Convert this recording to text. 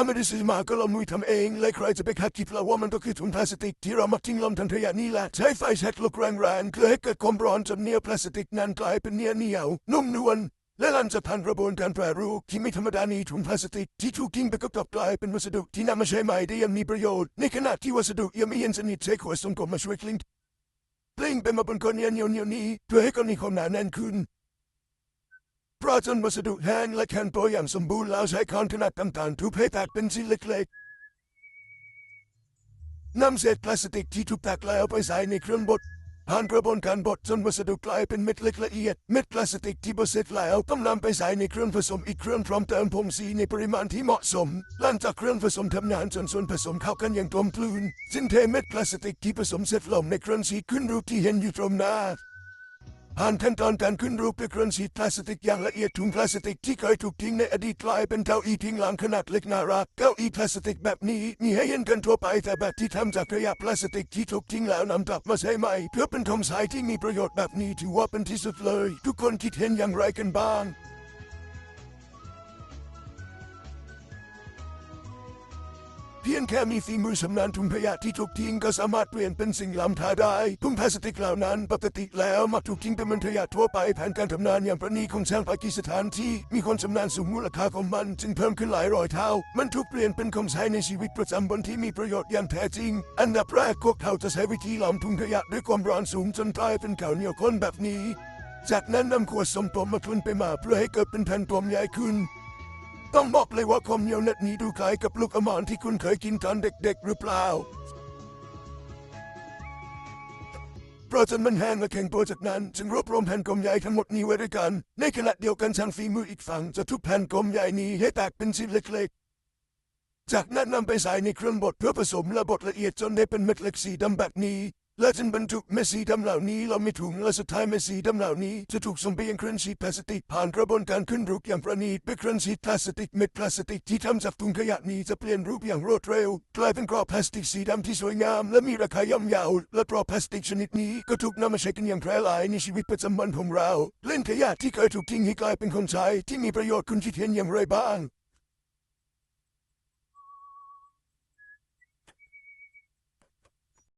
ถ้าไม่ได้ซื้อมาก็ลองนุยทำเอง และใครจะไปคาดคิดเราว่ามันก็คือถุงพลาสติกที่เรามาทิ้งลงถังขยะนี่แหละ ใช้ไฟแช็กลกแรงๆเพื่อให้เกิดความร้อนจนเนื้อพลาสติกนั้นกลายเป็นเนื้อเหนียวนุ่มนวลและหลังจากผ่านกระบวนการแปรรูปที่ไม่ธรรมดานี้ถุงพลาสติกที่ถูกทิ้งไปก็กลับกลายเป็นวัสดุที่นำมาใช้ใหม่ได้อยังมีประโยชน์ ในขณะที่วัสดุยังไม่เย็นสนิทใช้ขวดส่งกลมมาช่วยกลิ้งกลิ้งไปมาบนก้อนเนื้อเหนียวเนียวๆนี้เพื่อให้ก้อนนี้ความหนาแน่นขึ้น พราะจนวัสดุแห้งและแข็งตัวอย่างสมบูรณ์แล้วใช้คอนขนาดต่างๆทุบให้แตกเป็นชิ้นเล็กๆนำเศษพลาสติกที่ถูกแตกแล้วไปใส่ในเครื่องบดผ่านกระบวนการบดจนวัสดุกลายเป็นเม็ดเล็กละเอียดเม็ดพลาสติกที่บดเสร็จแล้วต้องนำไปใส่ในเครื่องผสมอีกเครื่องพร้อมเติมผงสีในปริมาณที่เหมาะสมหลังจากเครื่องผสมทำงานจนส่วนผสมเข้ากันอย่างกลมกลืนจึงเทเม็ดพลาสติกที่ผสมเสร็จลงในเครื่องสีขึ้นรูปที่เห็นอยู่ตรงหน้า ผ่านขั้นตอนการขึ้นรูปด้วยเครื่องฉีดพลาสติกอย่างละเอียดถุงพลาสติกที่เคยถูกทิ้งในอดีตกลายเป็นเก้าอี้ทิ้งหลังขนาดเล็กน่ารักเก้าอี้พลาสติกแบบนี้มีให้เห็นกันทั่วไปแต่แบบที่ทำจากขยะพลาสติกที่ถูกทิ้งแล้วนำกลับมาใช้ใหม่ เพื่อเป็นทองใช้ที่มีประโยชน์แบบนี้ถือว่าเป็นที่สุดเลย ทุกคนคิดเห็นอย่างไรกันบ้าง เพียงแค่มีฝีมือชำนาญถุงขยะที่ถูกทิ้งก็สามารถเปลี่ยนเป็นสิ่งล้ำค่าได้ถุงพลาสติกเหล่านั้นปกติแล้วมักถูกทิ้งเป็นมือนขยะทั่วไปแผนการทำงานอย่างประณีตของช่างปากีสถานที่มีคนชำนาญสูงมูลค่าของมันจึงเพิ่มขึ้นหลายร้อยเท่า มันถูกเปลี่ยนเป็นของใช้ในชีวิตประจำวันที่มีประโยชน์อย่างแท้จริง อันดับแรกพวกเขาจะใช้วิธีล้อมถุงขยะด้วยความร้อนสูงจนกลายเป็นข้าวเหนียวข้นแบบนี้ จากนั้นนำขวดสมตมมาคลุนไปมาเพื่อให้เกิดเป็นแผ่นกลมใหญ่ขึ้น ต้องบอกเลยว่าความเหนียวเน็ตนี้ดูคล้ายกับลูกอมรที่คุณเคยกินตอนเด็กๆหรือเปล่า เพราะจนมันแห้งและแข็งตัวจากนั้นจึงรวบรวมแผ่นกลมใหญ่ทั้งหมดนี้ไว้ด้วยกัน ในขณะเดียวกันช่างฝีมืออีกฝั่งจะทุบแผ่นกลมใหญ่นี้ให้แตกเป็นชิ้นเล็กๆ จากนั้นนำไปใส่ในเครื่องบดเพื่อผสมและบดละเอียดจนได้เป็นเม็ดเล็กสีดำแบบนี้ และจึงบรรจุเม็ดสีดำเหล่านี้ลงในถุงและสุดท้ายเม็ดสีดำเหล่านี้จะถูกส่งไปยังเครื่องฉีดพลาสติกผ่านกระบวนการขึ้นรูปอย่างประณีตด้วยเครื่องฉีดพลาสติกเม็ดพลาสติกที่ทำจากถุงขยะนี้จะเปลี่ยนรูปอย่างรวดเร็วกลายเป็นกรอบพลาสติกสีดำที่สวยงาม และมีราคาย่อมเยาวและกรอบพลาสติกชนิดนี้ก็ถูกนำมาใช้กันอย่างแพร่หลายในชีวิตประจำวันของเราเล่นขยะที่เคยถูกทิ้งให้กลายเป็นของใช้ที่มีประโยชน์คุณคิดเห็นอย่างไรบ้าง